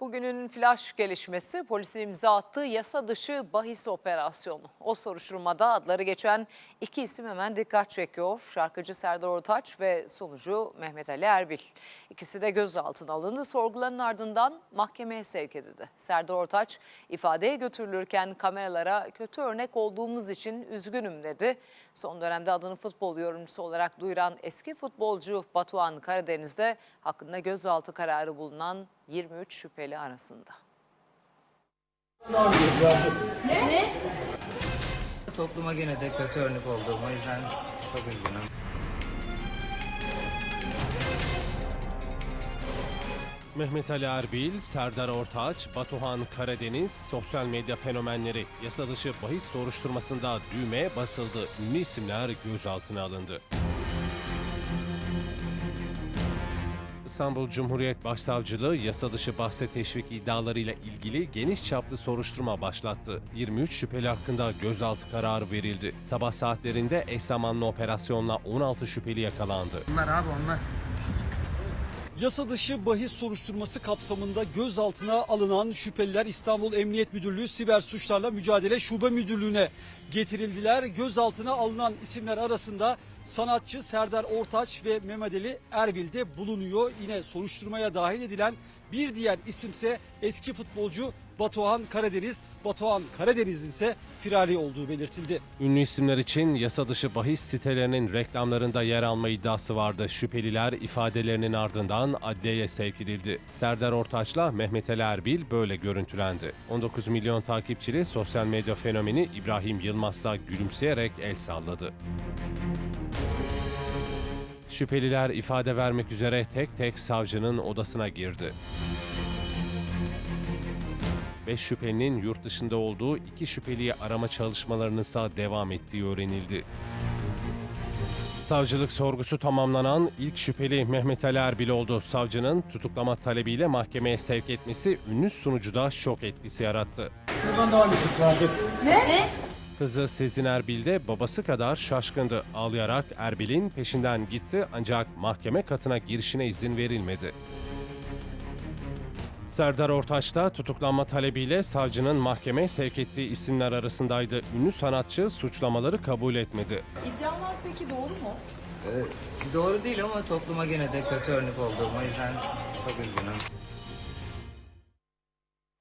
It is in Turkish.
Bugünün flash gelişmesi polisin imza attığı yasa dışı bahis operasyonu. O soruşturmada adları geçen iki isim hemen dikkat çekiyor. Şarkıcı Serdar Ortaç ve sunucu Mehmet Ali Erbil. İkisi de gözaltına alındı. Sorguların ardından mahkemeye sevk edildi. Serdar Ortaç ifadeye götürülürken kameralara kötü örnek olduğumuz için üzgünüm dedi. Son dönemde adını futbol yorumcusu olarak duyuran eski futbolcu Batuhan Karadeniz'de hakkında gözaltı kararı bulunan 23 şüpheli arasında. Topluma gene de kötü örnek oldum. O yüzden çok üzgünüm. Mehmet Ali Erbil, Serdar Ortaç, Batuhan Karadeniz, sosyal medya fenomenleri yasa dışı bahis soruşturmasında düğmeye basıldı. Ünlü isimler gözaltına alındı. İstanbul Cumhuriyet Başsavcılığı yasa dışı bahse teşvik iddialarıyla ilgili geniş çaplı soruşturma başlattı. 23 şüpheli hakkında gözaltı kararı verildi. Sabah saatlerinde eş zamanlı operasyonla 16 şüpheli yakalandı. Bunlar abi onlar. Yasa dışı bahis soruşturması kapsamında gözaltına alınan şüpheliler İstanbul Emniyet Müdürlüğü Siber Suçlarla Mücadele Şube Müdürlüğü'ne getirildiler. Gözaltına alınan isimler arasında sanatçı Serdar Ortaç ve Mehmet Ali Erbil de bulunuyor. Yine soruşturmaya dahil edilen bir diğer isimse eski futbolcu Batuhan Karadeniz. Batuhan Karadeniz'in ise firari olduğu belirtildi. Ünlü isimler için yasa dışı bahis sitelerinin reklamlarında yer alma iddiası vardı. Şüpheliler ifadelerinin ardından adliyeye sevk edildi. Serdar Ortaç'la Mehmet Ali Erbil böyle görüntülendi. 19 milyon takipçili sosyal medya fenomeni İbrahim Yılmaz'sa gülümseyerek el salladı. Şüpheliler ifade vermek üzere tek tek savcının odasına girdi. Beş şüphelinin yurt dışında olduğu iki şüpheliyi arama çalışmalarının ise devam ettiği öğrenildi. Savcılık sorgusu tamamlanan ilk şüpheli Mehmet Ali Erbil oldu. Savcının tutuklama talebiyle mahkemeye sevk etmesi ünlü sunucuda şok etkisi yarattı. Kızı Sezin Erbil de babası kadar şaşkındı. Ağlayarak Erbil'in peşinden gitti ancak mahkeme katına girişine izin verilmedi. Serdar Ortaç da tutuklanma talebiyle savcının mahkemeye sevk ettiği isimler arasındaydı. Ünlü sanatçı suçlamaları kabul etmedi. İddialar peki doğru mu? Ee, doğru değil ama topluma gene de kötü örnek oldum. O yüzden çok üzgünüm.